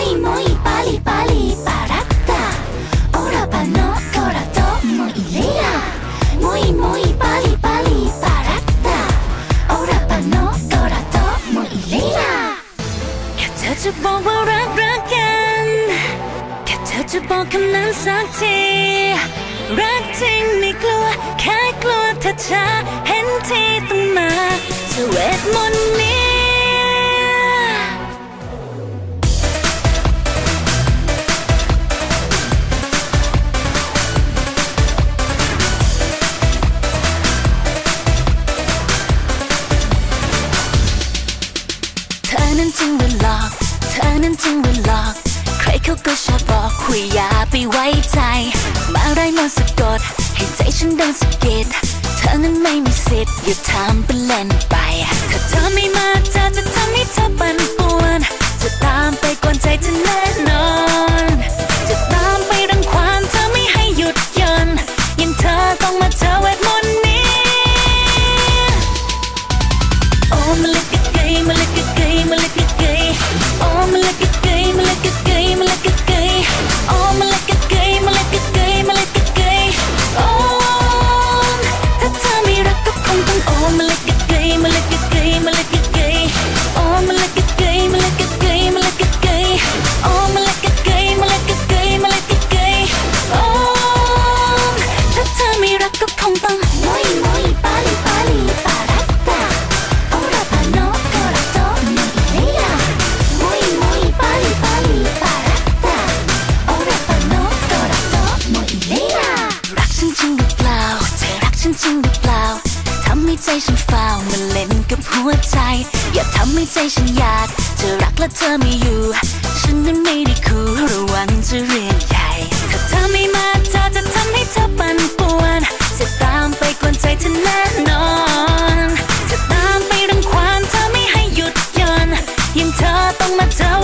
muy muy pali pali parata ora pano corato muy lea muy muy pali pali parata ora pano corato muy lea แค่เธอจะบอกว่ารักรักกันแค่เธอจะบอกคำนั้นสักทีรักจริงไม่กลัวแค่กลัวเธอจะเห็นที่ต้องมาเธอเวทมนต์ ธอนั้นจึงหรือหลอก เธอนั้นจึงหรือหลอก ใครเขาก็ชอบบอกคุยอย่าไปไว้ใจ มาได้มาสะกด ให้ใจฉันโดนสะกิดเธอนั้นไม่มีสิทธิ์อย่าทำเป็นเล่นไป ถ้าเธอไม่มาเธอจะทำให้เธอปั่นป่วน จะตามไปกวนใจเธอแน่นอน ใจฉันฟาวมาเล่นกับหัวใจ อย่าทำให้ใจฉันอยากจะรักและเธอไม่อยู่ ฉันนั้นไม่ได้คู่ระวังจะเรียนใหญ่ถ้าเธอไม่มาเธอจะทำให้เธอปั่นป่วนจะตามไปกวนใจเธอแน่นอนจะตามไปรังควานเธอไม่ให้หยุดยันยิ่งเธอต้องมาเจอ